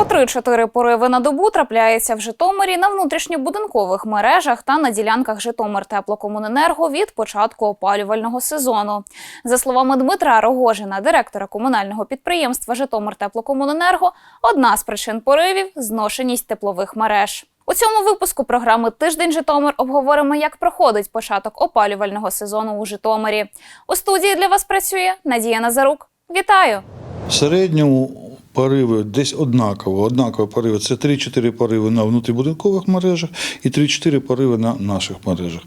По 3-4 пориви на добу трапляється в Житомирі на внутрішньобудинкових мережах та на ділянках Житомир теплокомуненерго від початку опалювального сезону. За словами Дмитра Рогожина, директора комунального підприємства Житомир теплокомуненерго, одна з причин поривів зношеність теплових мереж. У цьому випуску програми Тиждень Житомир обговоримо, як проходить початок опалювального сезону у Житомирі. У студії для вас працює Надія Назарук. Вітаю! В середньому пориви десь однаково. Однаково пориви це 3-4 пориви на внутрібудинкових мережах і 3-4 пориви на наших мережах.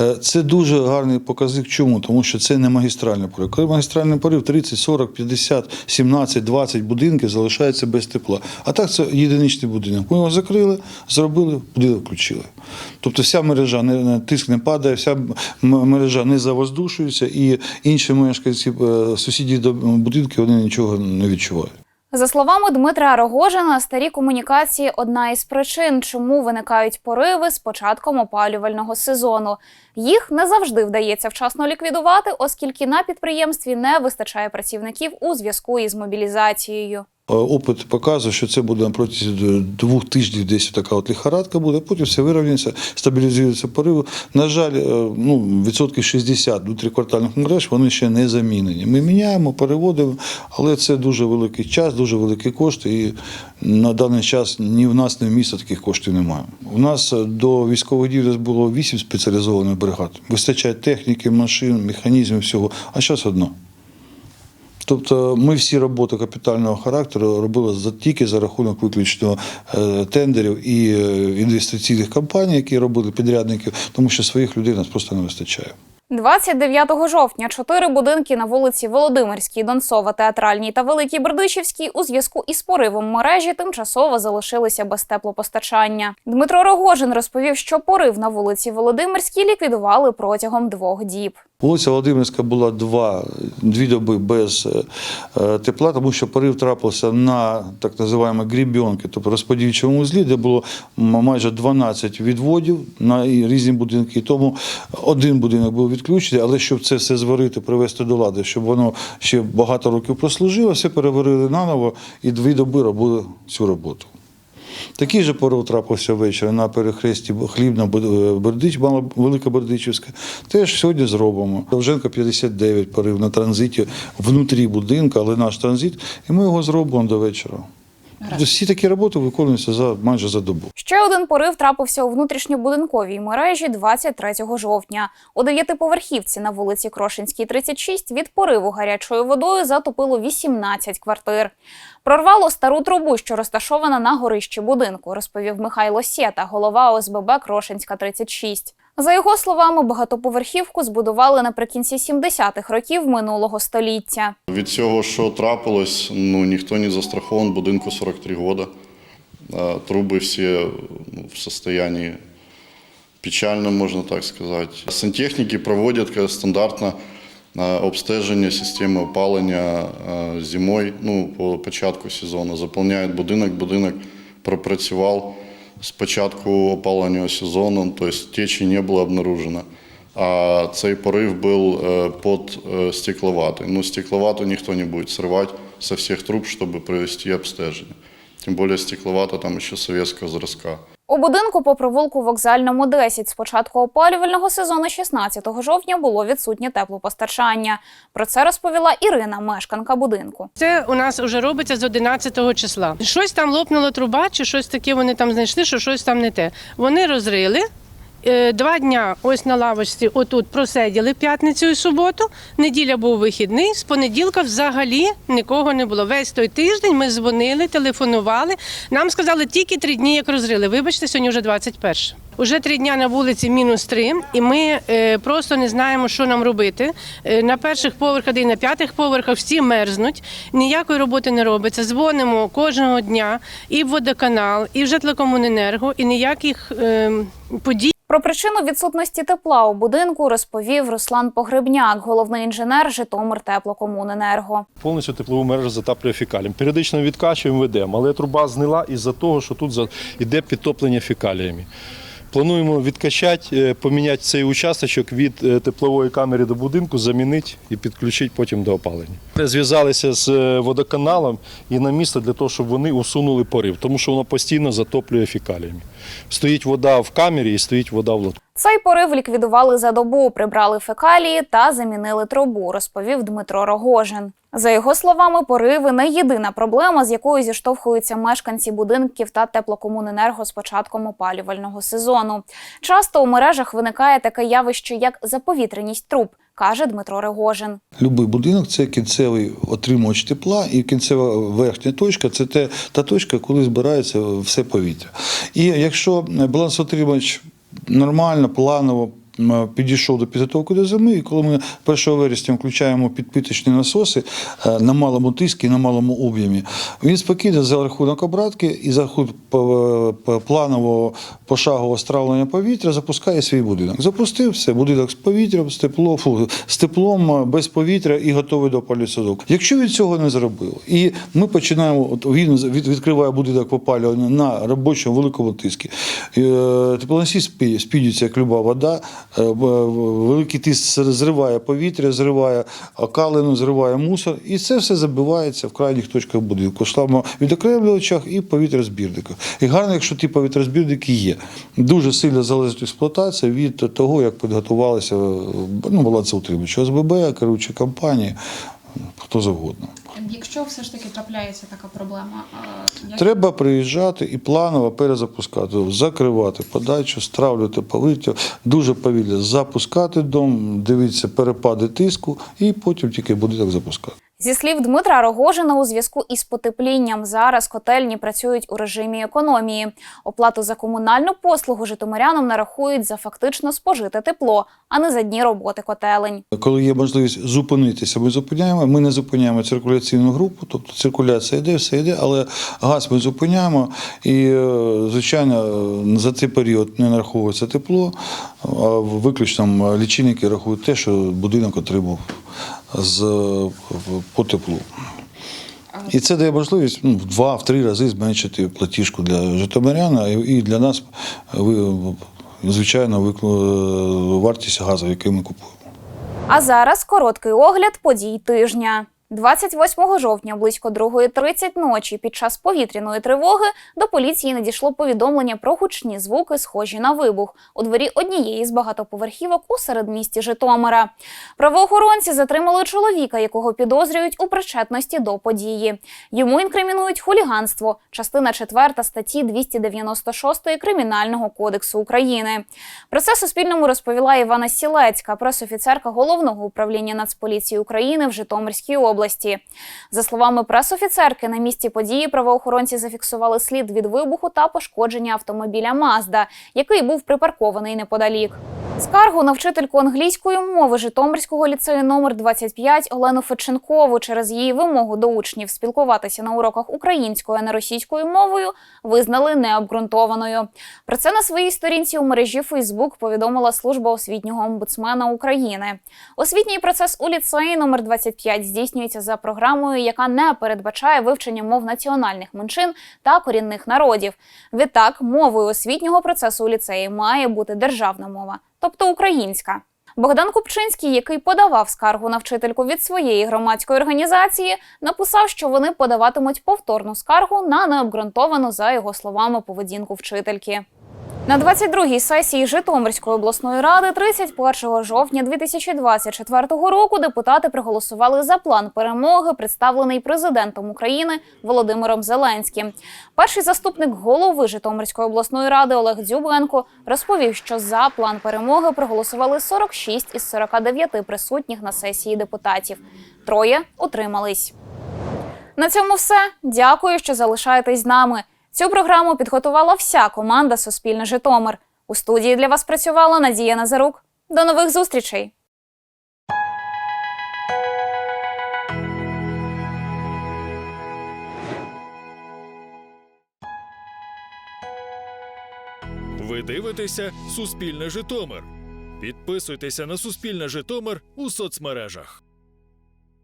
Е, Це дуже гарний показник. Чому? Тому що це не магістральний порив. Коли магістральний порив 30, 40, 50, 17, 20 будинків залишається без тепла. А так це єдиничний будинок. Ми його закрили, зробили, будинок включили. Тобто вся мережа не тиск не падає, вся мережа не завоздушується, і інші мешканці е, сусідні до будинки вони нічого не відчувають. За словами Дмитра Рогожина, старі комунікації одна із причин, чому виникають пориви з початком опалювального сезону. Їх не завжди вдається вчасно ліквідувати, оскільки на підприємстві не вистачає працівників у зв'язку із мобілізацією. Е, Опит показує, що це буде д- двох тижнів десь така от лихорадка буде, потім все вирівняється, стабілізується пориви. На жаль, е, ну, відсотків 60 внутріквартальних мереж вони ще не замінені. Ми міняємо, переводимо, але це дуже великий час, дуже великі кошти. І на даний час ні в нас, ні в місті таких коштів немає. У нас е, до військових дій було 8 спеціалізованих бригад. Вистачає техніки, машин, механізмів, всього, а зараз одна. Тобто ми всі роботи капітального характеру робили за тільки за рахунок виключно е, тендерів і е, інвестиційних компаній, які робили підрядників, тому що своїх людей нас просто не вистачає. 29 жовтня чотири будинки на вулиці Володимирській, Донцова, Театральній та Великій Бердичівській у зв'язку із поривом мережі тимчасово залишилися без теплопостачання. Дмитро Рогожин розповів, що порив на вулиці Володимирській ліквідували протягом двох діб. Вулиця Володимирська була два, дві доби без е, е, тепла, тому що порив трапився на так називаємо грібінки, тобто розподільчому вузлі, де було майже 12 відводів на різні будинки. Тому один будинок був відключений, але щоб це все зварити, привести до лади, щоб воно ще багато років прослужило, все переварили наново і дві доби робили цю роботу. Такий же порив трапився ввечері на перехресті хлібна Бердич, мала велика Бердичівська. Теж сьогодні зробимо. Довженко 59 порив на транзиті внутрі будинку, але наш транзит, і ми його зробимо до вечора. Всі такі роботи виконуються за майже за добу. Ще один порив трапився у внутрішньобудинковій мережі 23 жовтня. У дев'ятиповерхівці на вулиці Крошинській, 36 від пориву гарячою водою затопило 18 квартир. Прорвало стару трубу, що розташована на горищі будинку, розповів Михайло Сєта, голова ОСББ Крошинська, 36. За його словами, багатоповерхівку збудували наприкінці 70-х років минулого століття. Від цього, що трапилось, ну ніхто не застрахований, будинку 43 года. А Труби всі ну, в состоянии печальном, можна так сказати. Сантехніки проводять як стандартно обстеження системи опалення зимою, ну, по початку сезону. Заповняють будинок, будинок пропрацював з початку опалення сезону, тобто течі не було обнаружено. А цей порив був під под е, стекловатый. Ну, стекловату ніхто не буде срывать со всіх труб, щоб провести обстеження. Тим більше стекловата там ще совєтського зразка. У будинку по провулку вокзальному 10 з початку опалювального сезону 16 жовтня було відсутнє теплопостачання. Про це розповіла Ірина, мешканка будинку. Це у нас вже робиться з 11 числа. Щось там лопнула труба, чи щось таке вони там знайшли, що щось там не те. Вони розрили. Е, Два дня ось на лавочці отут просиділи п'ятницю і суботу. Неділя був вихідний. З понеділка взагалі нікого не було. Весь той тиждень ми дзвонили, телефонували. Нам сказали тільки три дні, як розрили. Вибачте, сьогодні вже 21. Уже три дня на вулиці мінус три, і ми е, просто не знаємо, що нам робити. Е, на перших поверхах і на п'ятих поверхах всі мерзнуть, ніякої роботи не робиться. Дзвонимо кожного дня і в водоканал, і в житлокомуненерго, і ніяких е, подій. Про причину відсутності тепла у будинку розповів Руслан Погребняк, головний інженер Житомир теплокомуненерго. Повністю теплову мережу затаплює фікалієм. Періодично відкачуємо, ведемо, але труба знила із-за того, що тут іде підтоплення фекаліями. Плануємо відкачати, е, поміняти цей участочок від е, теплової камери до будинку, замінити і підключити потім до опалення. Зв'язалися з е, водоканалом і на місце для того, щоб вони усунули порив, тому що воно постійно затоплює фекаліями. Стоїть вода в камері і стоїть вода в лотку. Цей порив ліквідували за добу, прибрали фекалії та замінили трубу, розповів Дмитро Рогожин. За його словами, пориви не єдина проблема, з якою зіштовхуються мешканці будинків та теплокомуненерго з початком опалювального сезону. Часто у мережах виникає таке явище, як заповітряність труб, каже Дмитро Рогожин. Любий будинок це кінцевий отримувач тепла, і кінцева верхня точка це те, та точка, коли збирається все повітря. І якщо балансоутримувач нормально, планово підійшов до підготовки до зими, і коли ми 1 вересня включаємо підпиточні насоси е, на малому тиску і на малому об'ємі, він спокійно за рахунок обратки і за рахунок планового пошагового стравлення повітря запускає свій будинок. Запустив все, будинок з повітрям, з теплом, фу, з теплом, е, без повітря і готовий до сезону. Якщо він цього не зробив, і ми починаємо, от він від- відкриває будинок опалювання на робочому великому тиску, е, теплоносій спі- спідюється, як люба вода, великий тиск зриває повітря, зриває окалину, зриває мусор, і це все забивається в крайніх точках будинку, шламо відокремлювачах і повітрозбірниках. І гарно, якщо ті повітрозбірники є. Дуже сильно залежить експлуатація від того, як підготувалися ну, балансоутримувачі, ОСББ, керуючі компанії, хто завгодно. Якщо все ж таки трапляється така проблема, як Треба приїжджати і планово перезапускати, закривати подачу, стравлювати повітря, дуже повільно запускати дом, дивитися перепади тиску, і потім тільки будинок запускати. Зі слів Дмитра Рогожина, у зв'язку із потеплінням зараз котельні працюють у режимі економії. Оплату за комунальну послугу житомирянам нарахують за фактично спожите тепло, а не за дні роботи котелень. Коли є можливість зупинитися, ми зупиняємо. Ми не зупиняємо циркуляційну групу, тобто циркуляція йде, все йде, але газ ми зупиняємо. І, е, звичайно, за цей період не нараховується тепло, а виключно лічильники рахують те, що будинок отримав з, по теплу. І це дає можливість ну, в два-три рази зменшити платіжку для житомиряна і для нас, е, ви- звичайно, вартість газу, який ми купуємо. А зараз короткий огляд подій тижня. 28 жовтня близько 2.30 ночі під час повітряної тривоги до поліції надійшло повідомлення про гучні звуки, схожі на вибух, у дворі однієї з багатоповерхівок у середмісті Житомира. Правоохоронці затримали чоловіка, якого підозрюють у причетності до події. Йому інкримінують хуліганство, частина 4 статті 296 Кримінального кодексу України. Про це Суспільному розповіла Івана Сілецька, пресофіцерка головного управління Нацполіції України в Житомирській області. За словами пресофіцерки, на місці події правоохоронці зафіксували слід від вибуху та пошкодження автомобіля Мазда, який був припаркований неподалік. Скаргу на вчительку англійської мови Житомирського ліцею номер 25 Олену Феченкову через її вимогу до учнів спілкуватися на уроках українською, а не російською мовою визнали необґрунтованою. Про це на своїй сторінці у мережі Фейсбук повідомила служба освітнього омбудсмена України. Освітній процес у ліцеї номер 25 здійснюється за програмою, яка не передбачає вивчення мов національних меншин та корінних народів. Відтак, мовою освітнього процесу у ліцеї має бути державна мова, тобто українська. Богдан Купчинський, який подавав скаргу на вчительку від своєї громадської організації, написав, що вони подаватимуть повторну скаргу на необґрунтовану, за його словами, поведінку вчительки. На 22-й сесії Житомирської обласної ради 31 жовтня 2024 року депутати проголосували за план перемоги, представлений президентом України Володимиром Зеленським. Перший заступник голови Житомирської обласної ради Олег Дзюбенко розповів, що за план перемоги проголосували 46 із 49 присутніх на сесії депутатів. Троє утримались. На цьому все. Дякую, що залишаєтесь з нами. Цю програму підготувала вся команда Суспільне Житомир. У студії для вас працювала Надія Назарук. До нових зустрічей! Ви дивитеся Суспільне Житомир. Підписуйтеся на Суспільне Житомир у соцмережах.